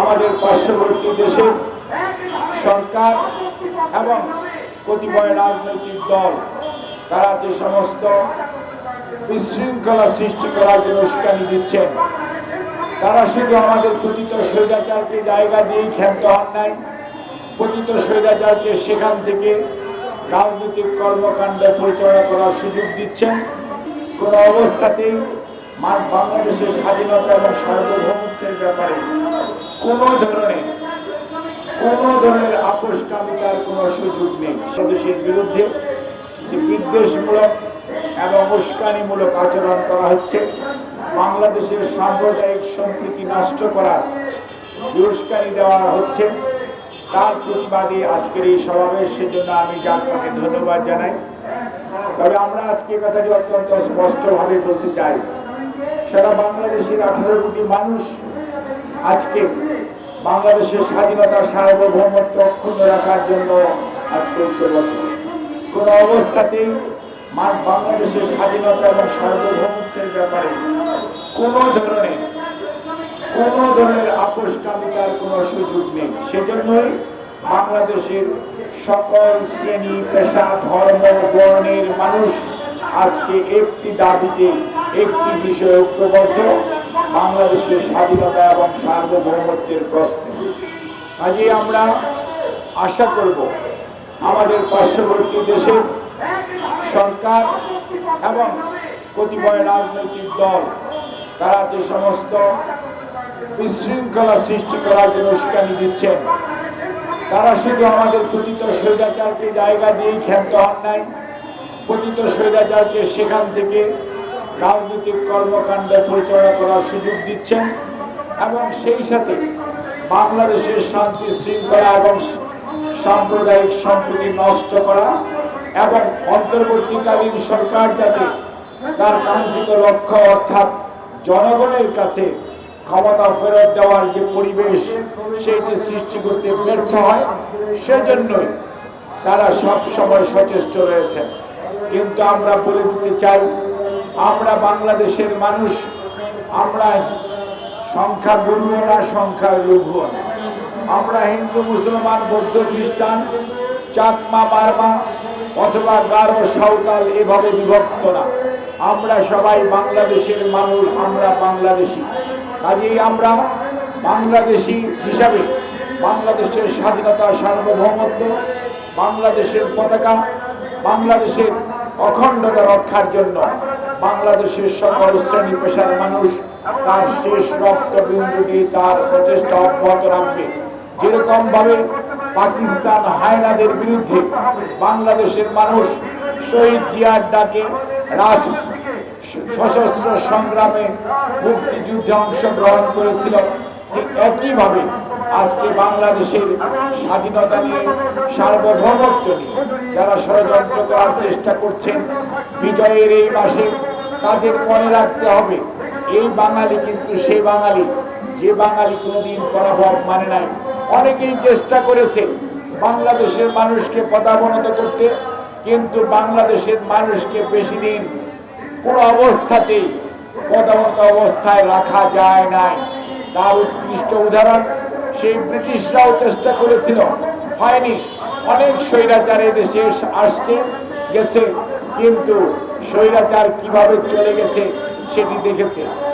আমাদের পার্শ্ববর্তী দেশের সরকার এবং কতিপয় রাজনৈতিক দল, তারা যে সমস্ত বিশৃঙ্খলা সৃষ্টি করার জন্য উস্কানি দিচ্ছেন, তারা শুধু আমাদের পতিত স্বৈরাচারকে জায়গা দিয়েই ক্ষান্ত হন নাই, পতিত স্বৈরাচারকে সেখান থেকে রাজনৈতিক কর্মকাণ্ড পরিচালনা করার সুযোগ দিচ্ছেন। কোনো অবস্থাতেই বাংলাদেশের স্বাধীনতা এবং সার্বভৌমত্বের ব্যাপারে কোনো ধরনের কোনো ধরনের আপোষকামিতার কোনো সুযোগ নেই। স্বদেশের বিরুদ্ধে যে বিদ্বেষমূলক এবং উস্কানিমূলক আচরণ করা হচ্ছে, বাংলাদেশের সাম্প্রদায়িক সম্প্রীতি নষ্ট করার যে উস্কানি দেওয়া হচ্ছে, তার প্রতিবাদে আজকের এই সমাবেশ, সেজন্য আমি আপনাকে ধন্যবাদ জানাই। তবে আমরা আজকে কথাটি অত্যন্ত স্পষ্টভাবে বলতে চাই, সারা বাংলাদেশের আঠারো কোটি মানুষ আজকে বাংলাদেশের স্বাধীনতা সার্বভৌমত্ব অক্ষুণ্ণ রাখার জন্য আজকে ঐক্যবদ্ধ। কোনো অবস্থাতেই বাংলাদেশের স্বাধীনতা এবং সার্বভৌমত্বের ব্যাপারে কোনো ধরনের কোনো ধরনের আপোষকামিতার কোনো সুযোগ নেই। সেজন্যই বাংলাদেশের সকল শ্রেণি, পেশা, ধর্ম, বর্ণের মানুষ আজকে একটি দাবিতে, একটি বিষয়ে ঐক্যবদ্ধ। বাংলাদেশের স্বাধীনতা এবং সার্বভৌমত্বের প্রশ্নে। কাজেই আমরা আশা করব আমাদের পার্শ্ববর্তী দেশের সরকার এবং কতিপয় রাজনৈতিক দল, তারা যে সমস্ত বিশৃঙ্খলা সৃষ্টি করার জন্য উস্কানি দিচ্ছেন, তারা শুধু আমাদের পতিত স্বৈরাচারকে জায়গা দিয়েই ক্ষান্ত হন নাই, পতিত স্বৈরাচারকে সেখান থেকে রাজনৈতিক কর্মকাণ্ড পরিচালনা করার সুযোগ দিচ্ছেন এবং সেই সাথে বাংলাদেশের শান্তি শৃঙ্খলা এবং সাম্প্রদায়িক সম্প্রীতি নষ্ট করা এবং অন্তর্বর্তীকালীন সরকার যাতে তার কাঙ্ক্ষিত লক্ষ্য অর্থাৎ জনগণের কাছে ক্ষমতা ফেরত দেওয়ার যে পরিবেশ সেইটি সৃষ্টি করতে ব্যর্থ হয়, সেজন্যই তারা সব সময় সচেষ্ট রয়েছেন। কিন্তু আমরা বলে দিতে চাই আমরা বাংলাদেশের মানুষ, আমরা সংখ্যা গুরুও না, সংখ্যা লঘুও না। আমরা হিন্দু, মুসলমান, বৌদ্ধ, খ্রিস্টান, চাকমা মারমা অথবা গারো, সাঁওতাল এভাবে বিভক্ত না। আমরা সবাই বাংলাদেশের মানুষ, আমরা বাংলাদেশি। কাজেই আমরা বাংলাদেশি হিসাবে বাংলাদেশের স্বাধীনতা, সার্বভৌমত্ব, বাংলাদেশের পতাকা, বাংলাদেশের অখণ্ডতা রক্ষার জন্য বাংলাদেশের সকল শ্রেণি পেশার মানুষ তার শেষ রক্তবিন্দু দিয়ে তার প্রচেষ্টা অব্যাহত রাখবে। যেরকম ভাবে পাকিস্তান হায়নাদের বিরুদ্ধে বাংলাদেশের মানুষ শহীদ জিয়ার ডাকে রাজ সশস্ত্র সংগ্রামে মুক্তিযুদ্ধে অংশগ্রহণ করেছিল, ঠিক একইভাবে আজকে বাংলাদেশের স্বাধীনতা নিয়ে, সার্বভৌমত্ব নিয়ে যারা ষড়যন্ত্র করার চেষ্টা করছেন, বিজয়ের এই মাসে তাদের মনে রাখতে হবে, এই বাঙালি কিন্তু সেই বাঙালি, যে বাঙালি কোনোদিন পরাভব মানে নাই। অনেকেই চেষ্টা করেছে বাংলাদেশের মানুষকে পদাবনত করতে, কিন্তু বাংলাদেশের মানুষকে বেশি দিন কোনো অবস্থাতেই পদাবনত অবস্থায় রাখা যায় নাই। তার উৎকৃষ্ট উদাহরণ সেই ব্রিটিশরাও চেষ্টা করেছিল। হয়নি। অনেক স্বৈরাচার দেশে আসছে, গেছে, কিন্তু স্বৈরাচার কীভাবে চলে গেছে সেটি দেখেছে।